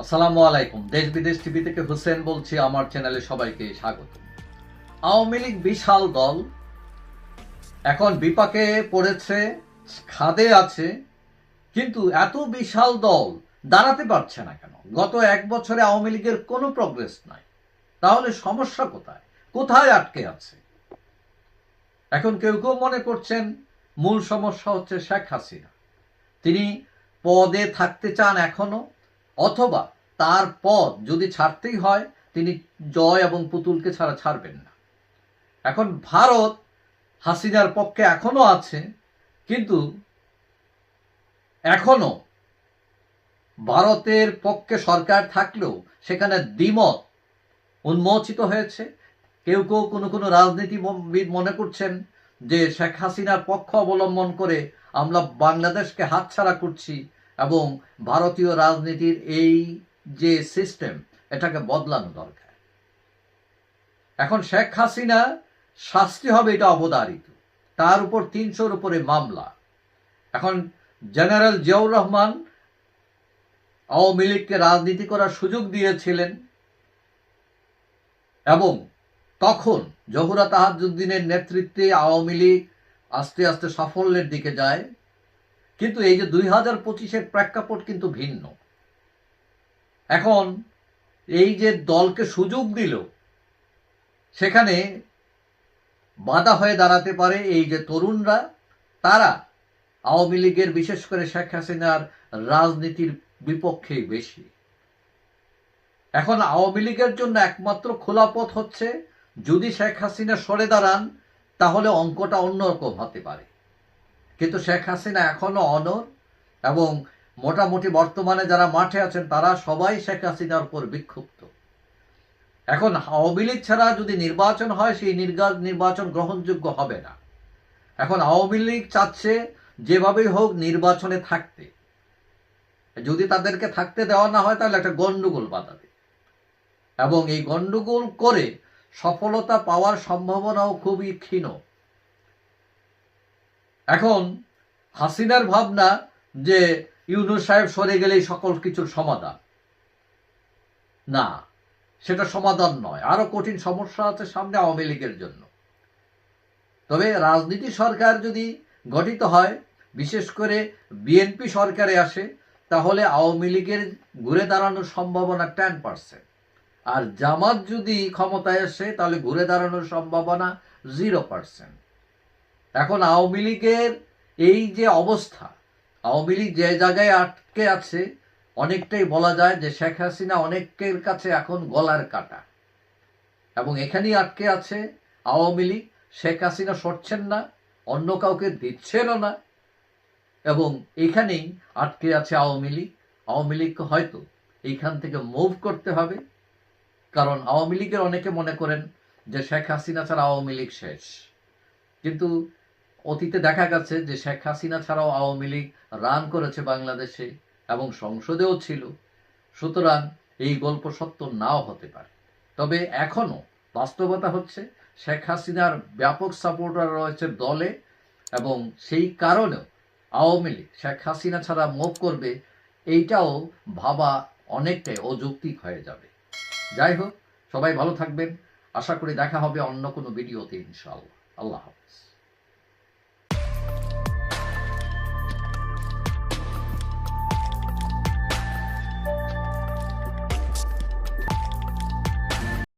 আসসালামু আলাইকুম। দেশ বিদেশ টিভি থেকে হোসেন বলছি, আমার চ্যানেলে সবাইকে স্বাগত। আওয়ামী লীগ বিশাল দল, এখন বিপাকে পড়েছে, খাদে আছে, কিন্তু এত বিশাল দল দাঁড়াতে পারছে না কেন? গত এক বছরে আওয়ামী লীগের কোনো প্রগ্রেস নাই। তাহলে সমস্যা কোথায়? কোথায় আটকে আছে? এখন কেউ কেউ মনে করছেন, মূল সমস্যা হচ্ছে শেখ হাসিনা। তিনি পদে থাকতে চান এখনও অথবা তার পদ যদি ছাড়তেই হয়, তিনি জয় এবং পুতুলকে ছাড়া ছাড়বেন না। এখন ভারত হাসিনার পক্ষে এখনও আছে, কিন্তু এখনও ভারতের পক্ষে সরকার থাকলেও সেখানে দ্বিমত উন্মোচিত হয়েছে। কেউ কেউ কোনো কোনো রাজনীতিবিদ মনে করছেন যে শেখ হাসিনার পক্ষ অবলম্বন করে আমরা বাংলাদেশকে হাতছাড়া করছি এবং ভারতীয় রাজনীতির এই যে সিস্টেম এটাকে বদলানো দরকার। এখন শেখ হাসিনা শাস্তি হবে এটা অবধারিত। তার উপর তিনশোর উপরে মামলা। এখন জেনারেল জিয়াউর রহমান আওয়ামী লীগকে রাজনীতি করার সুযোগ দিয়েছিলেন এবং তখন জহুরা তাহাজুদ্দিনের নেতৃত্বে আওয়ামী লীগ আস্তে আস্তে সাফল্যের দিকে যায়। কিন্তু এই যে দুই হাজার পঁচিশের প্রেক্ষাপট কিন্তু ভিন্ন। এখন এই যে দলকে সুযোগ দিল, সেখানে বাধা হয়ে দাঁড়াতে পারে এই যে তরুণরা, তারা আওয়ামী লীগের বিশেষ করে শেখ হাসিনার রাজনীতির বিপক্ষে বেশি। এখন আওয়ামী লীগের জন্য একমাত্র খোলা পথ হচ্ছে, যদি শেখ হাসিনা সরে দাঁড়ান, তাহলে অঙ্কটা অন্যরকম হতে পারে। কিন্তু শেখ হাসিনা এখনও অনর এবং মোটামুটি বর্তমানে যারা মাঠে আছেন, তারা সবাই শেখ হাসিনার উপর বিক্ষুব্ধ। এখন আওয়ামী লীগ ছাড়া যদি নির্বাচন হয়, সেই নির্বাচন গ্রহণযোগ্য হবে না। এখন আওয়ামী লীগ চাচ্ছে যেভাবেই হোক নির্বাচনে থাকতে। যদি তাদেরকে থাকতে দেওয়া না হয়, তাহলে একটা গন্ডগোল বাঁধাবে এবং এই গন্ডগোল করে সফলতা পাওয়ার সম্ভাবনাও খুবই ক্ষীণ। এখন হাসিনার ভাবনা যে ইউনুস সাহেব সরে গেলেই সকল কিছুর সমাধান। না, সেটা সমাধান নয়। আরও কঠিন সমস্যা আছে সামনে আওয়ামী লীগের জন্য। তবে রাজনীতি সরকার যদি গঠিত হয়, বিশেষ করে বিএনপি সরকারে আসে, তাহলে আওয়ামী লীগের ঘুরে দাঁড়ানোর সম্ভাবনা টেন পার্সেন্ট। আর জামাত যদি ক্ষমতায় আসে, তাহলে ঘুরে দাঁড়ানোর সম্ভাবনা জিরো পার্সেন্ট। এখন আওয়ামী লীগের এই যে অবস্থা, আওয়ামী লীগ যে জায়গায় আটকে আছে, অনেকটাই বলা যায় যে শেখ হাসিনা অনেকের কাছে এখন গলার কাটা। এবং এখানেই আটকে আছে আওয়ামী লীগ, শেখ হাসিনা সরছেন না, অন্য কাউকে দিচ্ছেনও না। এবং এখানেই আটকে আছে আওয়ামী লীগ। আওয়ামী লীগকে হয়তো এইখান থেকে মুভ করতে হবে, কারণ আওয়ামী লীগের অনেকে মনে করেন যে শেখ হাসিনা ছাড়া আওয়ামী লীগ শেষ। কিন্তু অতীতে দেখা গেছে যে শেখ হাসিনা ছাড়াও আওয়ামী লীগ রান করেছে বাংলাদেশে এবং সংসদেও ছিল। সুতরাং এই গল্প সত্য নাও হতে পারে। তবে এখনও বাস্তবতা হচ্ছে শেখ হাসিনার ব্যাপক সাপোর্টার রয়েছে দলে এবং সেই কারণেও আওয়ামী লীগ শেখ হাসিনা ছাড়া মুভ করবে এইটাও ভাবা অনেকটাই অযৌক্তিক হয়ে যাবে। যাই হোক, সবাই ভালো থাকবেন। আশা করি দেখা হবে অন্য কোনো ভিডিওতে ইনশাআল্লাহ। আল্লাহ হাফিজ।